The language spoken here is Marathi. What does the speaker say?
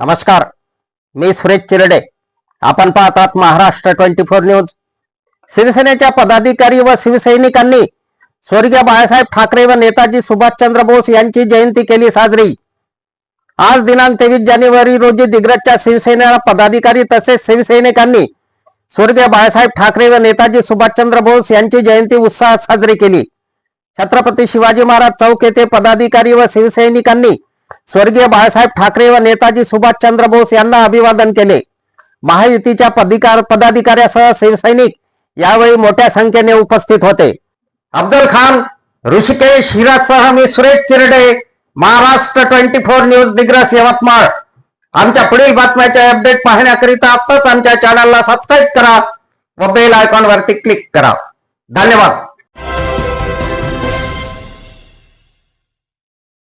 नमस्कार मी सुरेश चिरडे. आपण पाहतात महाराष्ट्र ट्वेंटी फोर न्यूज. शिवसेनेच्या पदाधिकारी व शिवसैनिकांनी स्वर्गीय बाळासाहेब ठाकरे व नेताजी सुभाषचंद्र बोस यांची जयंती केली साजरी. आज दिनांक तेवीस जानेवारी रोजी दिग्रजच्या शिवसेना पदाधिकारी तसेच शिवसैनिकांनी स्वर्गीय बाळासाहेब ठाकरे व नेताजी सुभाषचंद्र बोस यांची जयंती उत्साहात साजरी केली. छत्रपती शिवाजी महाराज चौक येथे पदाधिकारी व शिवसैनिकांनी स्वर्गीय बाळासाहेब ठाकरे व नेताजी सुभाषचंद्र बोस यांना अभिवादन केले. महायुतीच्या पदिकार पदाधिकाऱ्यासह शिवसैनिक यावेळी मोठ्या संख्येने उपस्थित होते. अब्दुल खान ऋषिकेश हिरासह मी Suresh Chirde Maharashtra twenty four news Digras Yavatmal. आमच्या पुढील बातम्याचे अपडेट पाहण्याकरिता आत्ताच आमच्या चॅनलला सबस्क्राईब करा व बेल आयकॉन वरती क्लिक करा. धन्यवाद.